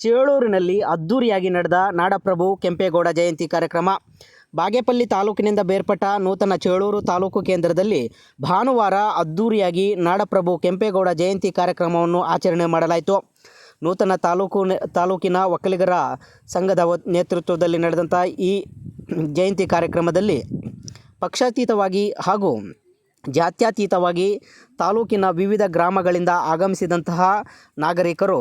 ಚೇಳೂರಿನಲ್ಲಿ ಅದ್ದೂರಿಯಾಗಿ ನಡೆದ ನಾಡಪ್ರಭು ಕೆಂಪೇಗೌಡ ಜಯಂತಿ ಕಾರ್ಯಕ್ರಮ. ಬಾಗೇಪಲ್ಲಿ ತಾಲೂಕಿನಿಂದ ಬೇರ್ಪಟ್ಟ ನೂತನ ಚೇಳೂರು ತಾಲೂಕು ಕೇಂದ್ರದಲ್ಲಿ ಭಾನುವಾರ ಅದ್ದೂರಿಯಾಗಿ ನಾಡಪ್ರಭು ಕೆಂಪೇಗೌಡ ಜಯಂತಿ ಕಾರ್ಯಕ್ರಮವನ್ನು ಆಚರಣೆ ಮಾಡಲಾಯಿತು. ನೂತನ ತಾಲೂಕು ತಾಲೂಕಿನ ಒಕ್ಕಲಿಗರ ಸಂಘದ ನೇತೃತ್ವದಲ್ಲಿ ನಡೆದಂಥ ಈ ಜಯಂತಿ ಕಾರ್ಯಕ್ರಮದಲ್ಲಿ ಪಕ್ಷಾತೀತವಾಗಿ ಹಾಗೂ ಜಾತ್ಯತೀತವಾಗಿ ತಾಲೂಕಿನ ವಿವಿಧ ಗ್ರಾಮಗಳಿಂದ ಆಗಮಿಸಿದಂತಹ ನಾಗರಿಕರು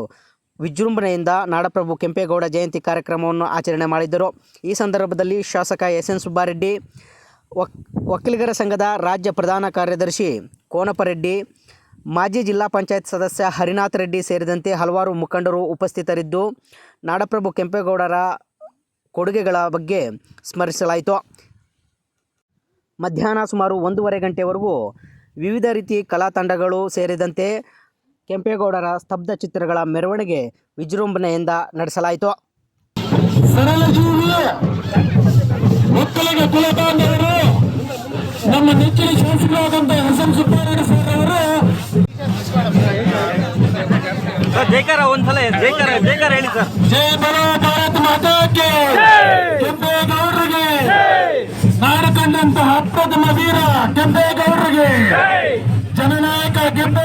ವಿಜೃಂಭಣೆಯಿಂದ ನಾಡಪ್ರಭು ಕೆಂಪೇಗೌಡ ಜಯಂತಿ ಕಾರ್ಯಕ್ರಮವನ್ನು ಆಚರಣೆ ಮಾಡಿದ್ದರು. ಈ ಸಂದರ್ಭದಲ್ಲಿ ಶಾಸಕ ಎಸ್ ಎನ್ ಸುಬ್ಬಾರೆಡ್ಡಿ ಒಕ್ ಒಕ್ಕಲಿಗರ ಸಂಘದ ರಾಜ್ಯ ಪ್ರಧಾನ ಕಾರ್ಯದರ್ಶಿ ಕೋನಪರೆಡ್ಡಿ, ಮಾಜಿ ಜಿಲ್ಲಾ ಪಂಚಾಯತ್ ಸದಸ್ಯ ಹರಿನಾಥ್ ರೆಡ್ಡಿ ಸೇರಿದಂತೆ ಹಲವಾರು ಮುಖಂಡರು ಉಪಸ್ಥಿತರಿದ್ದು, ನಾಡಪ್ರಭು ಕೆಂಪೇಗೌಡರ ಕೊಡುಗೆಗಳ ಬಗ್ಗೆ ಸ್ಮರಿಸಲಾಯಿತು. ಮಧ್ಯಾಹ್ನ ಸುಮಾರು ಒಂದೂವರೆ ಗಂಟೆವರೆಗೂ ವಿವಿಧ ರೀತಿ ಕಲಾ ತಂಡಗಳು ಸೇರಿದಂತೆ ಕೆಂಪೇಗೌಡರ ಸ್ತಬ್ಧ ಚಿತ್ರಗಳ ಮೆರವಣಿಗೆ ವಿಜೃಂಭಣೆಯಿಂದ ನಡೆಸಲಾಯಿತು. ಒಕ್ಕಲಿಗ ಕುಲಬಾಂಧವರು ನಮ್ಮ ನೆಚ್ಚಿನ ಶಾಸಕರಾದಂತಹ ಹಸನ್ ಎಂ ಸುಬ್ಬಾರೆಡ್ಡಿ ಸರ್ ಅವರು. ಸರ್ ಜೈಕಾರ ಒಂದ್ಸಲ ಜೈಕಾರ ಜೈಕಾರ ಹೇಳಿ ಸರ್. ಜಯ ಬರೋ ಭಾರತ್ ಮಾತಾಕ್ಕೆ ಕೆಂಪೇಗೌಡರಿಗೆ ನಾಡು ಕಂಡಂತಹ ಅಪ್ರಥಮ ವೀರ ಕೆಂಪೇಗೌಡರಿಗೆ ಜನನಾಯಕ ಕುಲಬಾಂಧವ